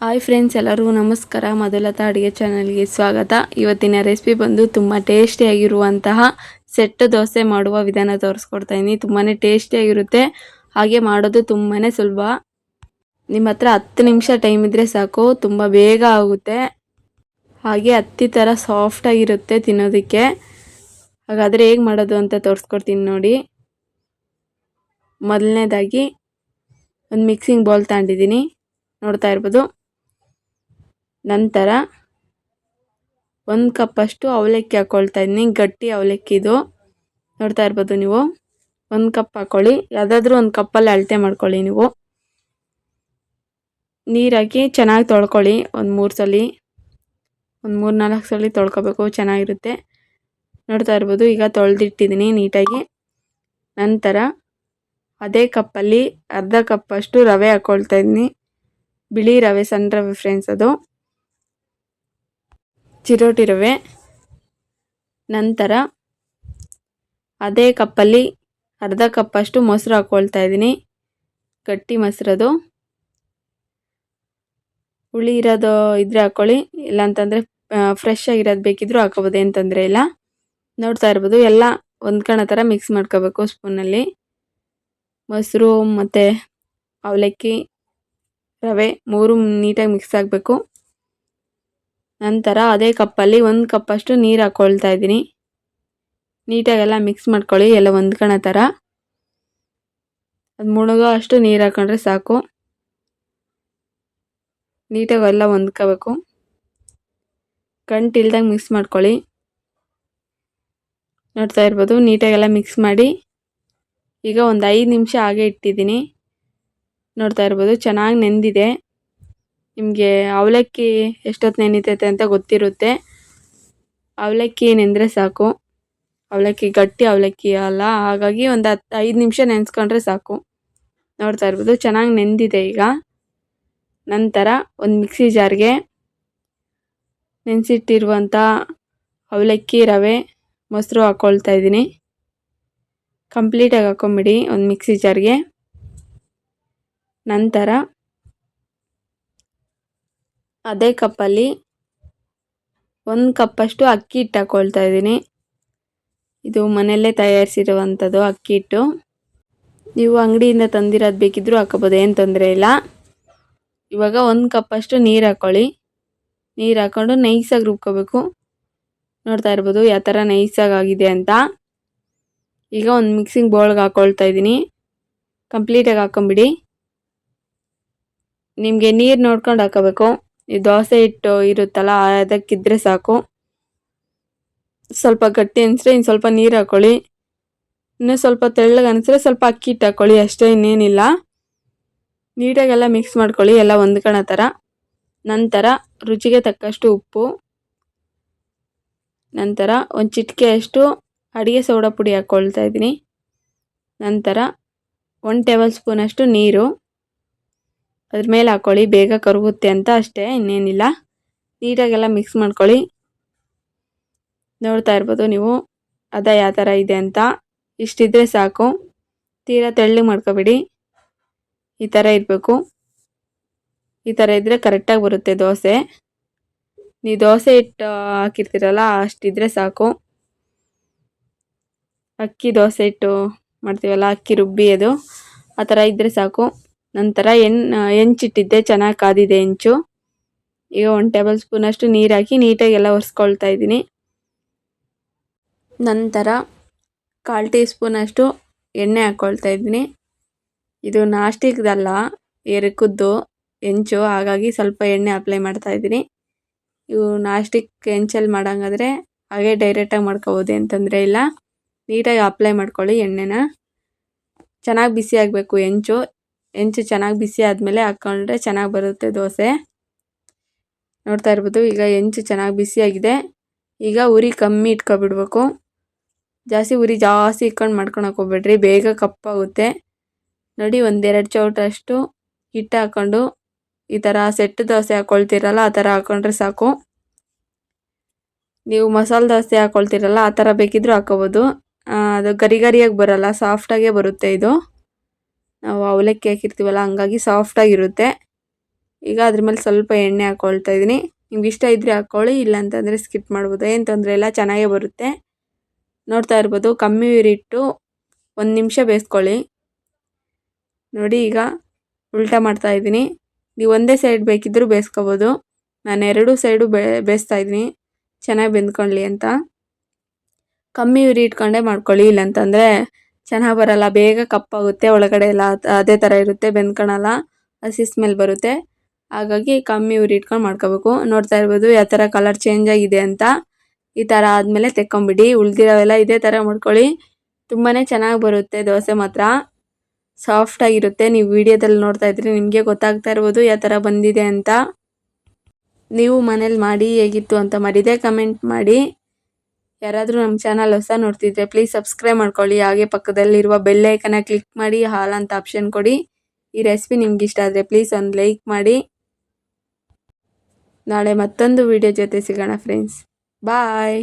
Hi friends ಎಲ್ಲರೂ ನಮಸ್ಕಾರ. ಮಧುಲತಾ ಅಡುಗೆ ಚಾನಲ್ಗೆ ಸ್ವಾಗತ. ಇವತ್ತಿನ ರೆಸಿಪಿ ಬಂದು ತುಂಬ ಟೇಸ್ಟಿಯಾಗಿರುವಂತಹ ಸೆಟ್ ದೋಸೆ ಮಾಡುವ ವಿಧಾನ ತೋರಿಸ್ಕೊಡ್ತಾ ಇದ್ದೀನಿ ತುಂಬಾ ಟೇಸ್ಟಿಯಾಗಿರುತ್ತೆ ಹಾಗೆ ಮಾಡೋದು ತುಂಬಾ ಸುಲಭ. ನಿಮ್ಮ ಹತ್ರ ಹತ್ತು ನಿಮಿಷ ಟೈಮ್ ಇದ್ದರೆ ಸಾಕು. ತುಂಬ ಬೇಗ ಆಗುತ್ತೆ. ಹಾಗೆ ಹತ್ತಿ ಥರ ಸಾಫ್ಟಾಗಿರುತ್ತೆ ತಿನ್ನೋದಕ್ಕೆ. ಹಾಗಾದರೆ ಹೇಗೆ ಮಾಡೋದು ಅಂತ ತೋರಿಸ್ಕೊಡ್ತೀನಿ ನೋಡಿ. ಮೊದಲನೇದಾಗಿ ಒಂದು ಮಿಕ್ಸಿಂಗ್ ಬೌಲ್ ತಗೊಂಡಿದ್ದೀನಿ. ನೋಡ್ತಾ ಇರ್ಬೋದು. ನಂತರ ಒಂದು ಕಪ್ಪಷ್ಟು ಅವಲಕ್ಕಿ ಹಾಕ್ಕೊಳ್ತಾ ಇದ್ದೀನಿ ಗಟ್ಟಿ ಅವಲಕ್ಕಿದು ನೋಡ್ತಾ ಇರ್ಬೋದು ನೀವು. ಒಂದು ಕಪ್ ಹಾಕ್ಕೊಳ್ಳಿ ಯಾವುದಾದ್ರೂ ಒಂದು ಕಪ್ಪಲ್ಲಿ ಅಳತೆ ಮಾಡ್ಕೊಳ್ಳಿ ನೀವು. ನೀರಾಕಿ ಚೆನ್ನಾಗಿ ತೊಳ್ಕೊಳ್ಳಿ. ಒಂದು ಮೂರು ಸಲ, ಒಂದು ಮೂರು ನಾಲ್ಕು ಸಲ ತೊಳ್ಕೊಬೇಕು. ಚೆನ್ನಾಗಿರುತ್ತೆ. ನೋಡ್ತಾ ಇರ್ಬೋದು. ಈಗ ತೊಳೆದಿಟ್ಟಿದ್ದೀನಿ ನೀಟಾಗಿ. ನಂತರ ಅದೇ ಕಪ್ಪಲ್ಲಿ ಅರ್ಧ ಕಪ್ಪಷ್ಟು ರವೆ ಹಾಕ್ಕೊಳ್ತಾ ಇದ್ದೀನಿ ಬಿಳಿ ರವೆ, ಸಣ್ಣ ರವೆ ಫ್ರೆಂಡ್ಸ್ ಅದು. ಚಿರೋಟಿ ರವೆ ನಂತರ ಅದೇ ಕಪ್ಪಲ್ಲಿ ಅರ್ಧ ಕಪ್ಪಷ್ಟು ಮೊಸರು ಹಾಕ್ಕೊಳ್ತಾ ಇದ್ದೀನಿ. ಗಟ್ಟಿ ಮೊಸರದು. ಹುಳಿ ಇರೋದು ಇದ್ರೆ ಹಾಕ್ಕೊಳ್ಳಿ ಇಲ್ಲ ಅಂತಂದರೆ ಫ್ರೆಶ್ ಆಗಿರೋದು ಬೇಕಿದ್ರೂ ಹಾಕೋಬೋದು, ಏನು ತೊಂದರೆ ಇಲ್ಲ. ನೋಡ್ತಾ ಇರ್ಬೋದು, ಎಲ್ಲ ಹೊಂದ್ಕೊಳ್ಳೋ ಥರ ಮಿಕ್ಸ್ ಮಾಡ್ಕೋಬೇಕು ಸ್ಪೂನಲ್ಲಿ ಮೊಸರು ಮತ್ತು ಅವಲಕ್ಕಿ, ರವೆ ಮೂರು ನೀಟಾಗಿ ಮಿಕ್ಸ್ ಆಗಬೇಕು. ನಂತರ ಅದೇ ಕಪ್ಪಲ್ಲಿ ಒಂದು ಕಪ್ಪಷ್ಟು ನೀರು ಹಾಕ್ಕೊಳ್ತಾ ಇದ್ದೀನಿ. ನೀಟಾಗೆಲ್ಲ ಮಿಕ್ಸ್ ಮಾಡ್ಕೊಳ್ಳಿ, ಎಲ್ಲ ಹೊಂದ್ಕೊಳ್ಳೋ ಥರ ಅದು ಮುಳುಗೋ ಅಷ್ಟು ನೀರು ಹಾಕೊಂಡ್ರೆ ಸಾಕು. ನೀಟಾಗಿ ಎಲ್ಲ ಹೊಂದ್ಕೋಬೇಕು. ಗಂಟು ಇಲ್ದಂಗೆ ಮಿಕ್ಸ್ ಮಾಡ್ಕೊಳ್ಳಿ. ನೋಡ್ತಾ ಇರ್ಬೋದು, ನೀಟಾಗೆಲ್ಲ ಮಿಕ್ಸ್ ಮಾಡಿ. ಈಗ ಒಂದು ಐದು ನಿಮಿಷ ಹಾಗೆ ಇಟ್ಟಿದ್ದೀನಿ. ನೋಡ್ತಾ ಇರ್ಬೋದು, ಚೆನ್ನಾಗಿ ನೆಂದಿದೆ. ನಿಮಗೆ ಅವಲಕ್ಕಿ ಎಷ್ಟೊತ್ತು ನೆನೀತೈತೆ ಅಂತ ಗೊತ್ತಿರುತ್ತೆ. ಅವಲಕ್ಕಿ ನೆಂದರೆ ಸಾಕು. ಅವಲಕ್ಕಿ ಗಟ್ಟಿ ಅವಲಕ್ಕಿ ಅಲ್ಲ, ಹಾಗಾಗಿ ಒಂದು ಹತ್ತು ಐದು ನಿಮಿಷ ನೆನೆಸ್ಕೊಂಡ್ರೆ ಸಾಕು. ನೋಡ್ತಾ ಇರ್ಬೋದು, ಚೆನ್ನಾಗಿ ನೆಂದಿದೆ ಈಗ. ನಂತರ ಒಂದು ಮಿಕ್ಸಿ ಜಾರ್ಗೆ ನೆನೆಸಿಟ್ಟಿರುವಂಥ ಅವಲಕ್ಕಿ ರವೆ ಮೊಸರು ಹಾಕ್ಕೊಳ್ತಾ ಇದ್ದೀನಿ. ಕಂಪ್ಲೀಟಾಗಿ ಹಾಕ್ಕೊಂಬಿಡಿ ಒಂದು ಮಿಕ್ಸಿ ಜಾರ್ಗೆ. ನಂತರ ಅದೇ ಕಪ್ಪಲ್ಲಿ ಒಂದು ಕಪ್ಪಷ್ಟು ಅಕ್ಕಿ ಹಿಟ್ಟು ಹಾಕ್ಕೊಳ್ತಾ ಇದ್ದೀನಿ. ಇದು ಮನೆಯಲ್ಲೇ ತಯಾರಿಸಿರುವಂಥದ್ದು ಅಕ್ಕಿ ಹಿಟ್ಟು. ನೀವು ಅಂಗಡಿಯಿಂದ ತಂದಿರೋದು ಬೇಕಿದ್ದರೂ ಹಾಕೋಬೋದು, ಏನು ತೊಂದರೆ ಇಲ್ಲ. ಇವಾಗ ಒಂದು ಕಪ್ಪಷ್ಟು ನೀರು ಹಾಕ್ಕೊಳ್ಳಿ ನೀರು ಹಾಕ್ಕೊಂಡು ನೈಸಾಗಿ ರುಬ್ಕೋಬೇಕು. ನೋಡ್ತಾ ಇರ್ಬೋದು ಯಾವ ಥರ ನೈಸಾಗಿ ಆಗಿದೆ ಅಂತ. ಈಗ ಒಂದು ಮಿಕ್ಸಿಂಗ್ ಬೌಲ್ಗೆ ಹಾಕ್ಕೊಳ್ತಾ ಇದ್ದೀನಿ. ಕಂಪ್ಲೀಟಾಗಿ ಹಾಕೊಂಬಿಡಿ. ನಿಮಗೆ ನೀರು ನೋಡ್ಕೊಂಡು ಹಾಕೋಬೇಕು ದೋಸೆ ಹಿಟ್ಟು ಇರುತ್ತಲ್ಲ, ಅದಕ್ಕಿದ್ರೆ ಸಾಕು. ಸ್ವಲ್ಪ ಗಟ್ಟಿ ಅನಿಸ್ರೆ ಇನ್ನು ಸ್ವಲ್ಪ ನೀರು ಹಾಕ್ಕೊಳ್ಳಿ ಇನ್ನೂ ಸ್ವಲ್ಪ ತೆಳ್ಳಗೆ ಅನಿಸ್ರೆ ಸ್ವಲ್ಪ ಅಕ್ಕಿ ಹಿಟ್ಟು ಹಾಕ್ಕೊಳ್ಳಿ ಅಷ್ಟೇ ಇನ್ನೇನಿಲ್ಲ. ನೀಟಾಗೆಲ್ಲ ಮಿಕ್ಸ್ ಮಾಡ್ಕೊಳ್ಳಿ, ಎಲ್ಲ ಹೊಂದ್ಕೊಳ್ಳೋ ಥರ ನಂತರ ರುಚಿಗೆ ತಕ್ಕಷ್ಟು ಉಪ್ಪು. ನಂತರ ಒಂದು ಚಿಟಿಕೆಯಷ್ಟು ಅಡುಗೆ ಸೋಡಾ ಪುಡಿ ಹಾಕ್ಕೊಳ್ತಾ ಇದ್ದೀನಿ. ನಂತರ ಒನ್ ಟೇಬಲ್ ಸ್ಪೂನಷ್ಟು ನೀರು. ಅದ್ರ ಮೇಲೆ ಹಾಕ್ಕೊಳ್ಳಿ ಬೇಗ ಕರಗುತ್ತೆ ಅಂತ ಅಷ್ಟೇ, ಇನ್ನೇನಿಲ್ಲ. ನೀಟಾಗೆಲ್ಲ ಮಿಕ್ಸ್ ಮಾಡ್ಕೊಳ್ಳಿ. ನೋಡ್ತಾ ಇರ್ಬೋದು ನೀವು, ಅದ ಯಾವ ಥರ ಇದೆ ಅಂತ. ಇಷ್ಟಿದ್ರೆ ಸಾಕು. ತೀರಾ ತೆಳ್ಳಗೆ ಮಾಡ್ಕೋಬಿಡಿ. ಈ ಥರ ಇರಬೇಕು. ಈ ಥರ ಇದ್ದರೆ ಕರೆಕ್ಟಾಗಿ ಬರುತ್ತೆ ದೋಸೆ. ನೀವು ದೋಸೆ ಹಿಟ್ಟು ಹಾಕಿರ್ತೀರಲ್ಲ, ಅಷ್ಟಿದ್ರೆ ಸಾಕು. ಅಕ್ಕಿ ದೋಸೆ ಹಿಟ್ಟು ಮಾಡ್ತೀವಲ್ಲ, ಅಕ್ಕಿ ರುಬ್ಬಿ ಅದು, ಆ ಥರ ಇದ್ದರೆ ಸಾಕು. ನಂತರ ಎನ್ ಹೆಂಚಿಟ್ಟಿದ್ದೆ ಚೆನ್ನಾಗಿ ಕಾದಿದೆ ಹೆಂಚು ಈಗ ಒಂದು ಟೇಬಲ್ ಸ್ಪೂನಷ್ಟು ನೀರು ಹಾಕಿ ನೀಟಾಗಿ ಎಲ್ಲ ಒರೆಸ್ಕೊಳ್ತಾ ಇದ್ದೀನಿ. ನಂತರ ಕಾಲು ಟೀ ಸ್ಪೂನಷ್ಟು ಎಣ್ಣೆ ಹಾಕ್ಕೊಳ್ತಾ ಇದ್ದೀನಿ. ಇದು ನಾಸ್ಟಿಕ್ದಲ್ಲ, ಎರಕದ್ದು ಹೆಂಚು ಹಾಗಾಗಿ ಸ್ವಲ್ಪ ಎಣ್ಣೆ ಅಪ್ಲೈ ಮಾಡ್ತಾ ಇದ್ದೀನಿ. ಇವು ನಾಸ್ಟಿಕ್ ಹೆಂಚಲ್ಲಿ ಮಾಡೋಂಗಾದ್ರೆ ಹಾಗೆ ಡೈರೆಕ್ಟಾಗಿ ಮಾಡ್ಕೋಬೋದು ಅಂತಂದರೆ ಇಲ್ಲ. ನೀಟಾಗಿ ಅಪ್ಲೈ ಮಾಡ್ಕೊಳ್ಳಿ ಎಣ್ಣೆನ. ಚೆನ್ನಾಗಿ ಬಿಸಿ ಆಗಬೇಕು ಹೆಂಚು ಹೆಂಚು ಚೆನ್ನಾಗಿ ಬಿಸಿ ಆದಮೇಲೆ ಹಾಕ್ಕೊಂಡ್ರೆ ಚೆನ್ನಾಗಿ ಬರುತ್ತೆ ದೋಸೆ. ನೋಡ್ತಾ ಇರ್ಬೋದು, ಈಗ ಹೆಂಚು ಚೆನ್ನಾಗಿ ಬಿಸಿಯಾಗಿದೆ ಈಗ ಉರಿ ಕಮ್ಮಿ ಇಟ್ಕೊಬಿಡ್ಬೇಕು. ಜಾಸ್ತಿ ಉರಿ ಜಾಸ್ತಿ ಇಟ್ಕೊಂಡು ಮಾಡ್ಕೊಳಕ್ಕೆ ಹೋಗ್ಬೇಡ್ರಿ, ಬೇಗ ಕಪ್ಪಾಗುತ್ತೆ. ನೋಡಿ, ಒಂದೆರಡು ಚೌಟಷ್ಟು ಹಿಟ್ಟು ಹಾಕ್ಕೊಂಡು ಈ ಥರ ಸೆಟ್ ದೋಸೆ ಹಾಕ್ಕೊಳ್ತೀರಲ್ಲ ಆ ಥರ ಹಾಕ್ಕೊಂಡ್ರೆ ಸಾಕು. ನೀವು ಮಸಾಲೆ ದೋಸೆ ಹಾಕ್ಕೊಳ್ತೀರಲ್ಲ ಆ ಥರ ಬೇಕಿದ್ದರೂ ಹಾಕ್ಕೋಬೋದು. ಅದು ಗರಿ ಗರಿಯಾಗಿ ಬರೋಲ್ಲ, ಸಾಫ್ಟಾಗೇ ಬರುತ್ತೆ ಇದು. ನಾವು ಅವಲಕ್ಕಿ ಹಾಕಿರ್ತೀವಲ್ಲ, ಹಂಗಾಗಿ ಸಾಫ್ಟಾಗಿರುತ್ತೆ ಈಗ ಅದ್ರ ಮೇಲೆ ಸ್ವಲ್ಪ ಎಣ್ಣೆ ಹಾಕ್ಕೊಳ್ತಾ ಇದ್ದೀನಿ. ನಿಮ್ಗೆ ಇಷ್ಟ ಇದ್ದರೆ ಹಾಕ್ಕೊಳ್ಳಿ ಇಲ್ಲ ಅಂತಂದರೆ ಸ್ಕಿಪ್ ಮಾಡ್ಬೋದು. ಏನು ತೊಂದರೆ ಇಲ್ಲ, ಚೆನ್ನಾಗೇ ಬರುತ್ತೆ. ನೋಡ್ತಾ ಇರ್ಬೋದು, ಕಮ್ಮಿ ಉರಿಟ್ಟು ಒಂದು ನಿಮಿಷ ಬೇಯಿಸ್ಕೊಳ್ಳಿ. ನೋಡಿ, ಈಗ ಉಲ್ಟಾ ಮಾಡ್ತಾ ಇದ್ದೀನಿ. ನೀವು ಒಂದೇ ಸೈಡ್ ಬೇಕಿದ್ದರೂ ಬೇಯಿಸ್ಕೋಬೋದು. ನಾನು ಎರಡೂ ಸೈಡು ಬೇ, ಬೇಯಿಸ್ತಾ ಇದ್ದೀನಿ. ಚೆನ್ನಾಗಿ ಬೆಂದ್ಕೊಳ್ಳಿ ಅಂತ. ಕಮ್ಮಿ ಉರಿ ಇಟ್ಕೊಂಡೇ ಮಾಡ್ಕೊಳ್ಳಿ, ಇಲ್ಲಂತಂದರೆ ಚೆನ್ನಾಗಿ ಬರಲ್ಲ. ಬೇಗ ಕಪ್ಪಾಗುತ್ತೆ, ಒಳಗಡೆ ಎಲ್ಲ ಅದೇ ಥರ ಇರುತ್ತೆ, ಬೆಂದ್ಕೊಳಲ್ಲ ಹಸಿ ಸ್ಮೆಲ್ ಬರುತ್ತೆ. ಹಾಗಾಗಿ ಕಮ್ಮಿ ಉರಿ ಇಟ್ಕೊಂಡು ಮಾಡ್ಕೋಬೇಕು. ನೋಡ್ತಾ ಇರ್ಬೋದು ಯಾವ ಥರ ಕಲರ್ ಚೇಂಜ್ ಆಗಿದೆ ಅಂತ. ಈ ಥರ ಆದಮೇಲೆ ತೆಕ್ಕೊಂಬಿಡಿ. ಉಳ್ದಿರೋವೆಲ್ಲ ಇದೇ ಥರ ಮಾಡ್ಕೊಳ್ಳಿ. ತುಂಬಾ ಚೆನ್ನಾಗಿ ಬರುತ್ತೆ ದೋಸೆ ಮಾತ್ರ. ಸಾಫ್ಟಾಗಿರುತ್ತೆ ನೀವು ವಿಡಿಯೋದಲ್ಲಿ ನೋಡ್ತಾ ಇದ್ರೆ ನಿಮಗೆ ಗೊತ್ತಾಗ್ತಾ ಇರ್ಬೋದು ಯಾವ ಥರ ಬಂದಿದೆ ಅಂತ. ನೀವು ಮನೇಲಿ ಮಾಡಿ ಹೇಗಿತ್ತು ಅಂತ ಮಾಡಿದೆ ಕಮೆಂಟ್ ಮಾಡಿ. ಯಾರಾದರೂ ನಮ್ಮ ಚಾನಲ್ ಹೊಸ ನೋಡ್ತಿದ್ರೆ ಪ್ಲೀಸ್ ಸಬ್ಸ್ಕ್ರೈಬ್ ಮಾಡ್ಕೊಳ್ಳಿ. ಹಾಗೆ ಪಕ್ಕದಲ್ಲಿರುವ ಬೆಲ್ಲೈಕನ ಕ್ಲಿಕ್ ಮಾಡಿ, ಹಾಲ್ ಅಂತ ಆಪ್ಷನ್ ಕೊಡಿ. ಈ ರೆಸಿಪಿ ನಿಮ್ಗೆ ಇಷ್ಟ ಆದರೆ ಪ್ಲೀಸ್ ಒಂದು ಲೈಕ್ ಮಾಡಿ. ನಾಳೆ ಮತ್ತೊಂದು ವಿಡಿಯೋ ಜೊತೆ ಸಿಗೋಣ ಫ್ರೆಂಡ್ಸ್ ಬಾಯ್